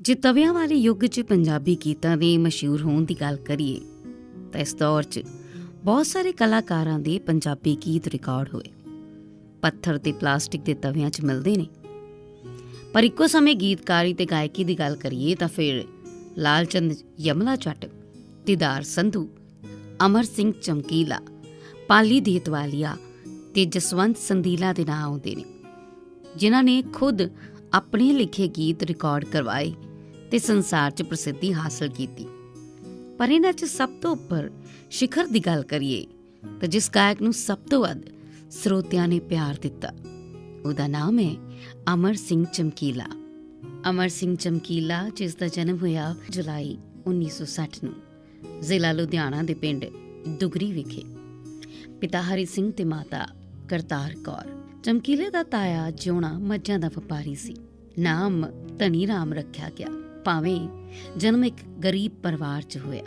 ਜੇ ਤਵਿਆਂ ਵਾਲੇ ਯੁੱਗ 'ਚ ਪੰਜਾਬੀ ਗੀਤਾਂ ਦੇ ਮਸ਼ਹੂਰ ਹੋਣ ਦੀ ਗੱਲ ਕਰੀਏ, ਤਾਂ ਇਸ ਦੌਰ 'ਚ ਬਹੁਤ ਸਾਰੇ ਕਲਾਕਾਰਾਂ ਦੇ ਪੰਜਾਬੀ ਗੀਤ ਰਿਕਾਰਡ ਹੋਏ। ਪੱਥਰ ਤੇ ਪਲਾਸਟਿਕ ਦੇ ਤਵਿਆਂ 'ਚ ਮਿਲਦੇ ਨੇ। ਪਰ ਇੱਕੋ ਸਮੇਂ ਗੀਤਕਾਰੀ ਤੇ ਗਾਇਕੀ ਦੀ ਗੱਲ ਕਰੀਏ, ਤਾਂ ਫਿਰ ਲਾਲਚੰਦ ਯਮਲਾ ਚੱਟ, ਦਿਦਾਰ ਸੰਧੂ, ਅਮਰ ਸਿੰਘ ਚਮਕੀਲਾ, ਪਾਲੀ ਦੇਤਵਾਲੀਆ ਤੇ ਜਸਵੰਤ ਸੰਦੀਲਾ ਦੇ ਨਾਂ ਆਉਂਦੇ ਨੇ, ਜਿਨ੍ਹਾਂ ਨੇ ਖੁਦ ਆਪਣੇ ਲਿਖੇ ਗੀਤ ਰਿਕਾਰਡ ਕਰਵਾਏ ਤੇ ਸੰਸਾਰ 'ਚ ਪ੍ਰਸਿੱਧੀ ਹਾਸਲ ਕੀਤੀ। ਪਰ ਇਹਨਾਂ 'ਚ ਸਭ ਤੋਂ ਉੱਪਰ ਸ਼ਿਖਰ ਦੀ ਗੱਲ ਕਰੀਏ, ਤਾਂ ਜਿਸ ਗਾਇਕ ਨੂੰ ਸਭ ਤੋਂ ਵੱਧ ਸਰੋਤਿਆਂ ਨੇ ਪਿਆਰ ਦਿੱਤਾ, ਉਹਦਾ ਨਾਮ ਹੈ ਅਮਰ ਸਿੰਘ ਚਮਕੀਲਾ। ਅਮਰ ਸਿੰਘ ਚਮਕੀਲਾ, ਜਿਸ ਦਾ ਜਨਮ ਹੋਇਆ ਜੁਲਾਈ 1960 ਨੂੰ, ਜ਼ਿਲ੍ਹਾ ਲੁਧਿਆਣਾ ਦੇ ਪਿੰਡ ਦੁਗਰੀ ਵਿਖੇ। ਪਿਤਾ ਹਰੀ ਸਿੰਘ ਤੇ ਮਾਤਾ ਕਰਤਾਰ ਕੌਰ। ਚਮਕੀਲੇ ਦਾ ਤਾਇਆ ਜਿਉਣਾ ਮੱਝਾਂ ਦਾ ਵਪਾਰੀ ਸੀ। ਨਾਮ ਧਨੀ ਰਾਮ ਰੱਖਿਆ ਗਿਆ। ਭਾਵੇਂ ਜਨਮ ਇੱਕ ਗਰੀਬ ਪਰਿਵਾਰ 'ਚ ਹੋਇਆ।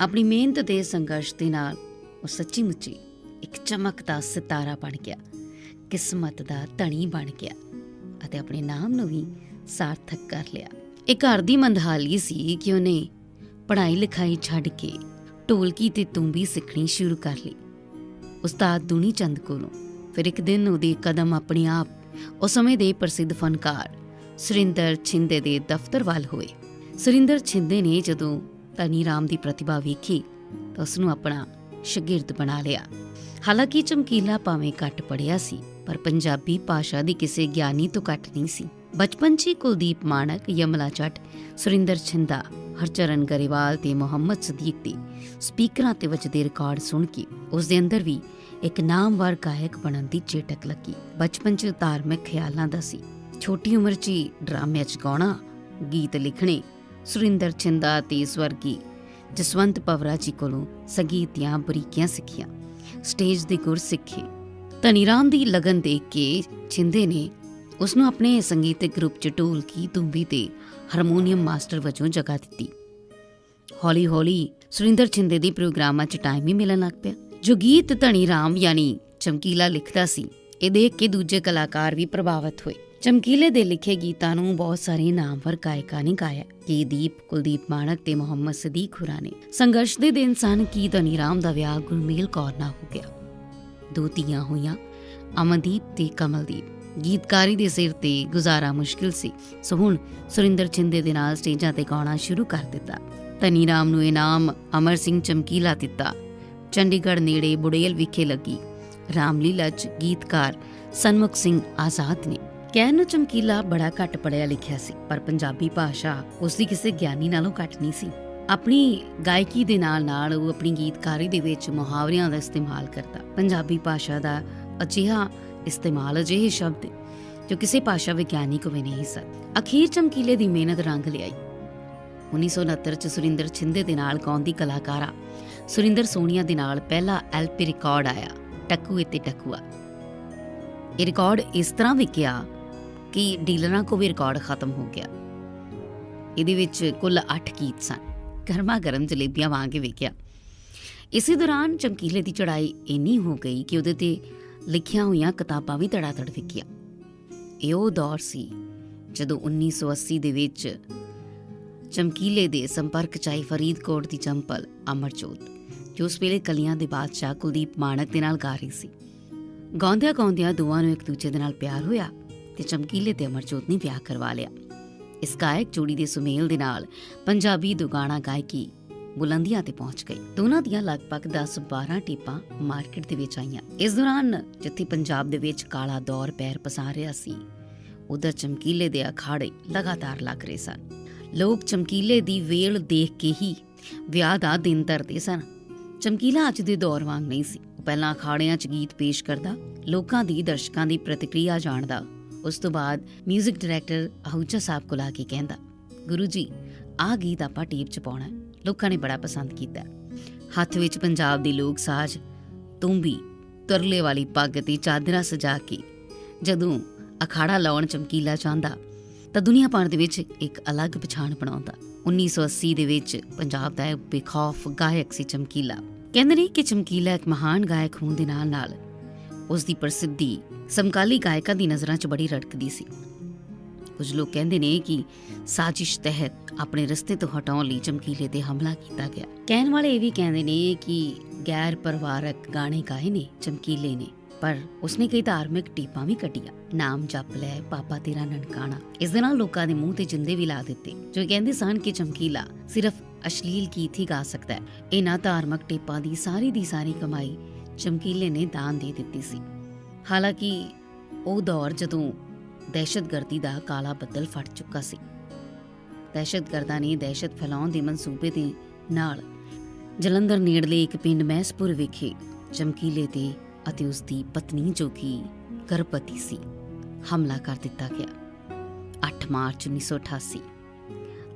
ਆਪਣੀ ਮਿਹਨਤ ਤੇ ਸੰਘਰਸ਼ ਦੇ ਨਾਲ ਉਹ ਸੱਚੀ ਮੁੱਚੀ ਇੱਕ ਚਮਕਦਾ ਸਿਤਾਰਾ ਬਣ ਗਿਆ, ਕਿਸਮਤ ਦਾ ਧਣੀ ਬਣ ਗਿਆ ਅਤੇ ਆਪਣੇ ਨਾਮ ਨੂੰ ਵੀ ਸਾਰਥਕ ਕਰ ਲਿਆ। ਇਹ ਘਰ ਦੀ ਮੰਦਹਾਲੀ ਸੀ ਕਿ ਉਹਨੇ ਪੜ੍ਹਾਈ ਲਿਖਾਈ ਛੱਡ ਕੇ ਢੋਲਕੀ ਤੇ ਤੂੰਬੀ ਸਿੱਖਣੀ ਸ਼ੁਰੂ ਕਰ ਲਈ। ਉਸਤਾਦ ਦੁਨੀ ਚੰਦ ਕੋਲੋਂ ਫਿਰ ਇੱਕ ਦਿਨ ਉਹਦੇ ਕਦਮ ਆਪਣੇ ਆਪ ਉਸ ਸਮੇਂ ਦੇ ਪ੍ਰਸਿੱਧ ਫਨਕਾਰ ਸੁਰਿੰਦਰ ਛਿੰਦੇ ਦੇ ਦਫ਼ਤਰ ਵੱਲ ਹੋਏ। ਸੁਰਿੰਦਰ ਛਿੰਦੇ ਨੇ ਜਦੋਂ ਧਨੀ ਰਾਮ ਦੀ ਪ੍ਰਤਿਭਾ ਵੇਖੀ, ਤਾਂ ਉਸ ਨੂੰ ਆਪਣਾ ਸ਼ਾਗਿਰਦ ਬਣਾ ਲਿਆ। ਹਾਲਾਂਕਿ ਚਮਕੀਲਾ ਭਾਵੇਂ ਘੱਟ ਪੜਿਆ ਸੀ, ਪਰ ਪੰਜਾਬੀ ਭਾਸ਼ਾ ਦੀ ਕਿਸੇ ਗਿਆਨੀ ਤੋਂ ਘੱਟ ਨਹੀਂ ਸੀ। ਬਚਪਨ 'ਚ ਕੁਲਦੀਪ ਮਾਨਕ ਯਮਲਾ ਜੱਟ ਸੁਰਿੰਦਰ ਛਿੰਦਾ, ਹਰਚਰਨ ਗਰੇਵਾਲ ਤੇ ਮੁਹੰਮਦ ਸਦੀਕ ਦੇ ਸਪੀਕਰਾਂ ਤੇ ਵੱਜਦੇ ਰਿਕਾਰਡ ਸੁਣ ਕੇ ਉਸ ਦੇ ਅੰਦਰ ਵੀ ਇੱਕ ਨਾਮਵਰ ਗਾਇਕ ਬਣਨ ਦੀ ਚੇਟਕ ਲੱਗੀ। ਬਚਪਨ 'ਚ ਧਾਰਮਿਕ ਖਿਆਲਾਂ ਦਾ ਸੀ। ਛੋਟੀ ਉਮਰ 'ਚ ਹੀ ਡਰਾਮਿਆਂ 'ਚ ਗਾਉਣਾ, ਗੀਤ ਲਿਖਣੇ, ਸੁਰਿੰਦਰ ਛਿੰਦਾ ਤੇ ਸਵਰਗੀ ਜਸਵੰਤ ਪਵਰਾ ਜੀ ਕੋਲੋਂ ਸੰਗੀਤ ਦੀਆਂ ਬਰੀਕੀਆਂ ਸਿੱਖੀਆਂ, ਸਟੇਜ ਦੇ ਗੁਰ ਸਿੱਖੇ। ਧਨੀਰਾਮ ਦੀ ਲਗਨ ਦੇਖ ਕੇ ਛਿੰਦੇ ਨੇ ਉਸ ਨੂੰ ਆਪਣੇ ਸੰਗੀਤਕ ਗਰੁੱਪ 'ਚ ਢੋਲ ਕੀ ਤੁੰਬੀ ਤੇ ਹਾਰਮੋਨੀਅਮ ਮਾਸਟਰ ਵਜੋਂ ਜਗ੍ਹਾ ਦਿੱਤੀ। ਹੌਲੀ-ਹੌਲੀ ਸੁਰਿੰਦਰ ਛਿੰਦੇ ਦੀ ਪ੍ਰੋਗਰਾਮਾਂ 'ਚ ਟਾਈਮ ਹੀ ਮਿਲਣ ਲੱਗ ਪਿਆ, ਜੋ ਗੀਤ ਧਨੀਰਾਮ ਯਾਨੀ ਚਮਕੀਲਾ ਲਿਖਦਾ ਸੀ, ਇਹ ਦੇਖ ਕੇ ਦੂਜੇ ਕਲਾਕਾਰ ਵੀ ਪ੍ਰਭਾਵਿਤ ਹੋਏ। ਚਮਕੀਲੇ ਦੇ ਲਿਖੇ ਗੀਤਾਂ ਨੂੰ ਬਹੁਤ ਸਾਰੇ ਨਾਮਵਰ ਗਾਇਕਾਂ ਨੇ ਗਾਇਆ। ਕੀ ਦੀਪ, ਕੁਲਦੀਪ ਮਾਨਕ ਤੇ ਮੁਹੰਮਦ ਸਦੀਕ ਹੁਰਾ ਨੇ। ਸੰਘਰਸ਼ ਦੇ ਦਿਨ ਸਨ ਕੀ ਧਨੀਰਾਮ ਦਾ ਵਿਆਹ ਗੁਰਮੇਲ ਕੌਰ ਨਾਲ ਹੋ ਗਿਆ। ਦੋ ਧੀਆਂ ਹੋਈਆਂ, ਅਮਨਦੀਪ ਤੇ ਕਮਲਦੀਪ। ਗੀਤਕਾਰੀ ਦੇ ਸਿਰ ਤੇ ਗੁਜ਼ਾਰਾ ਮੁਸ਼ਕਿਲ ਸੀ। ਸੋ ਹੁਣ ਸੁਰਿੰਦਰ ਛਿੰਦੇ ਦੇ ਨਾਲ ਸਟੇਜਾਂ ਤੇ ਗਾਉਣਾ ਸ਼ੁਰੂ ਕਰ ਦਿੱਤਾ। ਧਨੀ ਰਾਮ ਨੂੰ ਇਨਾਮ ਅਮਰ ਸਿੰਘ ਚਮਕੀਲਾ ਦਿੱਤਾ। ਚੰਡੀਗੜ੍ਹ ਨੇੜੇ ਬੁੜੇਲ ਵਿਖੇ ਲੱਗੀ। ਰਾਮਲੀਲਾ ਚ ਗੀਤਕਾਰ ਸਨਮੁਖ ਸਿੰਘ ਆਜ਼ਾਦ ਨੇ ਕਹਿਣ ਨੂੰ ਚਮਕੀਲਾ ਬੜਾ ਘੱਟ ਪੜਿਆ ਲਿਖਿਆ ਸੀ, ਪਰ ਪੰਜਾਬੀ ਭਾਸ਼ਾ ਉਸ ਦੀ ਕਿਸੇ ਗਿਆਨੀ ਨਾਲੋਂ ਘੱਟ ਨਹੀਂ ਸੀ। ਆਪਣੀ ਗਾਇਕੀ ਦੇ ਨਾਲ ਨਾਲ ਉਹ ਆਪਣੀ ਗੀਤਕਾਰੀ ਦੇ ਵਿੱਚ ਮੁਹਾਵਰਿਆਂ ਦਾ ਇਸਤੇਮਾਲ ਕਰਦਾ। ਪੰਜਾਬੀ ਭਾਸ਼ਾ ਦਾ ਅਜਿਹਾ ਇਸਤੇਮਾਲ ਅਜਿਹੇ ਸ਼ਬਦ ਜੋ ਕਿਸੇ ਭਾਸ਼ਾ ਵਿਗਿਆਨੀ ਕੋ ਵੀ ਨਹੀਂ ਸਨ। ਅਖੀਰ ਚਮਕੀਲੇ ਦੀ ਮਿਹਨਤ ਰੰਗ ਲਿਆਈ। 1969 ਚ ਸੁਰਿੰਦਰ ਛਿੰਦੇ ਦੇ ਨਾਲ ਗਾਉਂਦੀ ਕਲਾਕਾਰਾ ਸੁਰਿੰਦਰ ਸੋਨੀਆ ਦੇ ਨਾਲ ਪਹਿਲਾ ਐਲਪੀ ਰਿਕਾਰਡ ਆਇਆ, ਟੱਕੂ ਤੇ ਟਕੂਆ। ਇਹ ਰਿਕਾਰਡ ਇਸ ਤਰ੍ਹਾਂ ਵਿਕਿਆ ਕਿ ਡੀਲਰਾਂ ਕੋ ਵੀ ਰਿਕਾਰਡ ਖਤਮ ਹੋ ਗਿਆ। ਇਹਦੇ ਵਿੱਚ ਕੁੱਲ 8 ਗੀਤ ਸਨ। ਗਰਮਾ ਗਰਮ ਜਲੇਬੀਆਂ ਵਾਂਗ ਹੀ ਵਿਕਿਆ। ਇਸੇ ਦੌਰਾਨ ਚਮਕੀਲੇ ਦੀ ਚੜਾਈ ਇੰਨੀ ਹੋ ਗਈ ਕਿ ਉਹਦੇ ਤੇ ਲਿਖੀਆਂ ਹੋਈਆਂ ਕਿਤਾਬਾਂ ਵੀ ਧੜਾਧੜ ਵਿਕੀਆਂ। ਇਹ ਉਹ ਦੌਰ ਸੀ ਜਦੋਂ 1980 ਦੇ ਵਿੱਚ ਚਮਕੀਲੇ ਦੇ ਸੰਪਰਕ ਚਾਈ ਫਰੀਦਕੋਟ ਦੀ ਚੰਪਲ ਅਮਰਜੋਤ, ਜੋ ਉਸ ਵੇਲੇ ਕਲੀਆਂ ਦੇ ਬਾਦਸ਼ਾਹ ਕੁਲਦੀਪ ਮਾਨਕ ਦੇ ਨਾਲ ਗਾ ਰਹੀ ਸੀ। ਗਾਉਂਦਿਆਂ ਗਾਉਂਦਿਆਂ ਦੋਵਾਂ ਨੂੰ ਇੱਕ ਦੂਜੇ ਦੇ ਨਾਲ ਪਿਆਰ ਹੋਇਆ। ਤੇ ਚਮਕੀਲੇ ਤੇ ਅਮਰਜੋਤ ਨੇ ਵਿਆਹ ਕਰਵਾ ਲਿਆ। ਇਸ ਗਾਇਕ ਜੋੜੀ ਦੇ ਸੁਮੇਲ ਦੇ ਨਾਲ ਪੰਜਾਬੀ ਦੁਗਾਣਾ ਗਾਇਕੀ ਬੁਲੰਦੀਆਂ ਤੇ ਪਹੁੰਚ ਗਈ। ਦੋਨਾਂ ਦੀਆਂ ਲਗਭਗ 10-12 ਟੇਪਾਂ ਮਾਰਕੀਟ ਦੇ ਵਿੱਚ ਆਈਆਂ। ਇਸ ਦੌਰਾਨ ਜਿੱਥੇ ਪੰਜਾਬ ਦੇ ਵਿੱਚ ਕਾਲਾ ਦੌਰ ਪੈਰ ਪਸਾਰ ਰਿਹਾ ਸੀ, ਉਧਰ ਚਮਕੀਲੇ ਦੇ ਅਖਾੜੇ ਲਗਾਤਾਰ ਲੱਗ ਰਹੇ ਸਨ। ਲੋਕ ਚਮਕੀਲੇ ਦੀ ਵੇਲ ਦੇਖ ਕੇ ਹੀ ਵਿਆਹ ਦਾ ਦਿਨ ਧਰਦੇ ਸਨ। ਚਮਕੀਲਾ ਅੱਜ ਦੇ ਦੌਰ ਵਾਂਗ ਨਹੀਂ ਸੀ। ਉਹ ਪਹਿਲਾਂ ਅਖਾੜਿਆਂ 'ਚ ਗੀਤ ਪੇਸ਼ ਕਰਦਾ, ਲੋਕਾਂ ਦੀ ਦਰਸ਼ਕਾਂ ਦੀ ਪ੍ਰਤੀਕਿਰਿਆ ਜਾਣਦਾ। ਉਸ ਤੋਂ ਬਾਅਦ 뮤직 ਡਾਇਰੈਕਟਰ ਆਹੂਜਾ ਸਾਹਿਬ ਕੋਲ ਆ ਕੇ ਕਹਿੰਦਾ, ਗੁਰੂ ਜੀ, ਆਹ ਗੀਤ ਆਪਾਂ ਟੇਪ 'ਚ ਪਾਉਣਾ ਲੋਕਾਂ ਨੇ ਬੜਾ ਪਸੰਦ ਕੀਤਾ ਹੱਥ ਵਿੱਚ ਪੰਜਾਬ ਦੀ ਲੋਕ ਸਾਜ਼ ਤੁੰਬੀ ਤੁਰਲੇ ਵਾਲੀ ਪੱਗ ਤੇ ਚਾਦਰਾ ਸਜਾ ਕੇ, ਜਦੋਂ ਅਖਾੜਾ ਲਾਉਣ ਚਮਕੀਲਾ ਚਾਹੁੰਦਾ, ਤਾਂ ਦੁਨੀਆ ਭਰ ਦੇ ਵਿੱਚ ਇੱਕ ਅਲੱਗ ਪਛਾਣ ਬਣਾਉਂਦਾ। 1980 ਦੇ ਵਿੱਚ ਪੰਜਾਬ ਦਾ ਬੇਖੌਫ ਗਾਇਕ ਸੀ ਚਮਕੀਲਾ। ਕਹਿੰਦੇ ਨੇ ਕਿ ਚਮਕੀਲਾ ਇੱਕ ਮਹਾਨ ਗਾਇਕ ਹੋਣ ਦੇ ਨਾਲ ਨਾਲ ਉਸ ਦੀ ਪ੍ਰਸਿੱਧੀ ਸਮਕਾਲੀ ਗਾਇਕਾਂ ਦੀ ਨਜ਼ਰਾਂ 'ਚ ਬੜੀ ਰੜਕਦੀ ਸੀ। ਕੁਝ ਲੋਕ ਕਹਿੰਦੇ ਨੇ ਕਿ ਸਾਜ਼ਿਸ਼ ਤਹਿਤ ਆਪਣੇ ਰਸਤੇ ਤੋਂ ਹਟਾਉਣ ਲਈ ਚਮਕੀਲੇ ਤੇ ਹਮਲਾ ਕੀਤਾ ਗਿਆ। ਕਹਿਣ ਵਾਲੇ ਇਹ ਵੀ ਕਹਿੰਦੇ ਨੇ ਕਿ ਗੈਰ ਪਰਿਵਾਰਕ ਗਾਣੇ ਗਾਏ ਨੇ, ਚਮਕੀਲੇ ਨੇ, ਪਰ ਉਸਨੇ ਕਈ ਧਾਰਮਿਕ ਟੀਪਾਂ ਵੀ ਕੱਢੀਆਂ। ਨਾਮ ਜਪ ਲੈ, ਪਾਪਾ ਤੇਰਾ ਨਨਕਾਣਾ, ਇਸ ਦੇ ਨਾਲ ਲੋਕਾਂ ਦੇ ਮੂੰਹ ਤੇ ਜਿੰਦੇ ਵੀ ਲਾ ਦਿੱਤੇ, ਜੋ ਕਹਿੰਦੇ ਸਨ ਕਿ ਚਮਕੀਲਾ ਸਿਰਫ ਅਸ਼ਲੀਲ ਗੀਤ ਹੀ ਗਾ ਸਕਦਾ ਹੈ। ਇਹਨਾਂ ਧਾਰਮਿਕ ਟੀਪਾਂ ਦੀ ਸਾਰੀ ਦੀ ਸਾਰੀ ਕਮਾਈ ਚਮਕੀਲੇ ਨੇ ਦਾਨ ਦੇ ਦਿੱਤੀ ਸੀ। ਹਾਲਾਂਕਿ ਉਹ ਦੌਰ ਜਦੋਂ ਦਹਿਸ਼ਤਗਰਦੀ ਦਾ ਕਾਲਾ ਬੱਦਲ ਫਟ ਚੁੱਕਾ ਸੀ। ਦਹਿਸ਼ਤਗਰਦਾਂ ਨੇ ਦਹਿਸ਼ਤ ਫੈਲਾਉਣ ਦੇ ਮਨਸੂਬੇ ਦੇ ਨਾਲ ਜਲੰਧਰ ਨੇੜਲੇ ਇੱਕ ਪਿੰਡ ਮਹਿਸਪੁਰ ਵਿਖੇ ਚਮਕੀਲੇ ਤੇ ਅਤੇ ਉਸ ਦੀ ਪਤਨੀ ਜੋ ਕਿ ਗਰਭਵਤੀ ਸੀ, ਹਮਲਾ ਕਰ ਦਿੱਤਾ ਗਿਆ। 8 ਮਾਰਚ 1988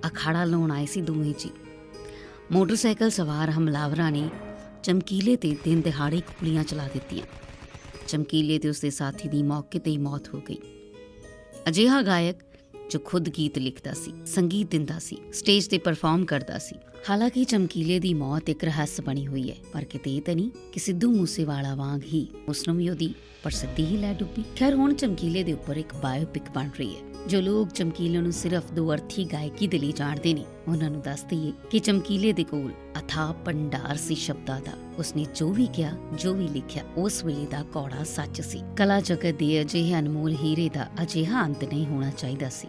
ਅਖਾੜਾ ਲਾਉਣ ਆਏ ਸੀ ਦੋਵੇਂ ਜੀ। ਮੋਟਰਸਾਈਕਲ ਸਵਾਰ ਹਮਲਾਵਰਾਂ ਨੇ ਚਮਕੀਲੇ ਤੇ ਦਿਨ ਦਿਹਾੜੇ ਗੋਲੀਆਂ ਚਲਾ ਦਿੱਤੀਆਂ। ਚਮਕੀਲੇ ਤੇ ਉਸਦੇ ਸਾਥੀ ਦੀ ਮੌਕੇ ਤੇ ਹੀ ਮੌਤ ਹੋ ਗਈ। ਅਜਿਹਾ ਗਾਇਕ ਜੋ ਖੁਦ ਗੀਤ ਲਿਖਦਾ ਸੀ, ਸੰਗੀਤ ਦਿੰਦਾ ਸੀ, ਸਟੇਜ ਤੇ ਪਰਫਾਰਮ ਕਰਦਾ ਸੀ। ਹਾਲਾਂਕਿ ਚਮਕੀਲੇ ਦੀ ਮੌਤ ਇੱਕ ਰਹੱਸ ਬਣੀ ਹੋਈ ਹੈ, ਪਰ ਕਿਤੇ ਇਹ ਤਾਂ ਨਹੀਂ ਕਿ ਸਿੱਧੂ ਮੂਸੇਵਾਲਾ ਵਾਂਗ ਹੀ ਉਸਨੂੰ ਵੀ ਉਹਦੀ ਪ੍ਰਸਿੱਧੀ ਹੀ ਲੈ ਡੁੱਬੀ। ਖੈਰ, ਹੁਣ ਚਮਕੀਲੇ ਦੇ ਉੱਪਰ ਇੱਕ ਬਾਇਓਪਿਕ ਬਣ ਰਹੀ ਹੈ। ਜੋ ਲੋਕ ਚਮਕੀਲੇ ਨੂੰ ਸਿਰਫ ਦੋ ਅਰਥੀ ਗਾਇਕੀ ਦੇ ਲਈ ਜਾਣਦੇ ਨੇ, ਉਹਨਾਂ ਨੂੰ ਦੱਸ ਦਈਏ ਕਿ ਚਮਕੀਲੇ ਦੇ ਕੋਲ ਅਥਾ ਭੰਡਾਰ ਸੀ ਸ਼ਬਦਾਂ ਦਾ। ਉਸਨੇ ਜੋ ਵੀ ਕਿਹਾ, ਜੋ ਵੀ ਲਿਖਿਆ, ਉਸ ਵੇਲੇ ਦਾ ਕੌੜਾ ਸੱਚ ਸੀ। ਕਲਾ ਜਗਤ ਦੇ ਅਜਿਹੇ ਅਨਮੋਲ ਹੀਰੇ ਦਾ ਅਜਿਹਾ ਅੰਤ ਨਹੀਂ ਹੋਣਾ ਚਾਹੀਦਾ ਸੀ।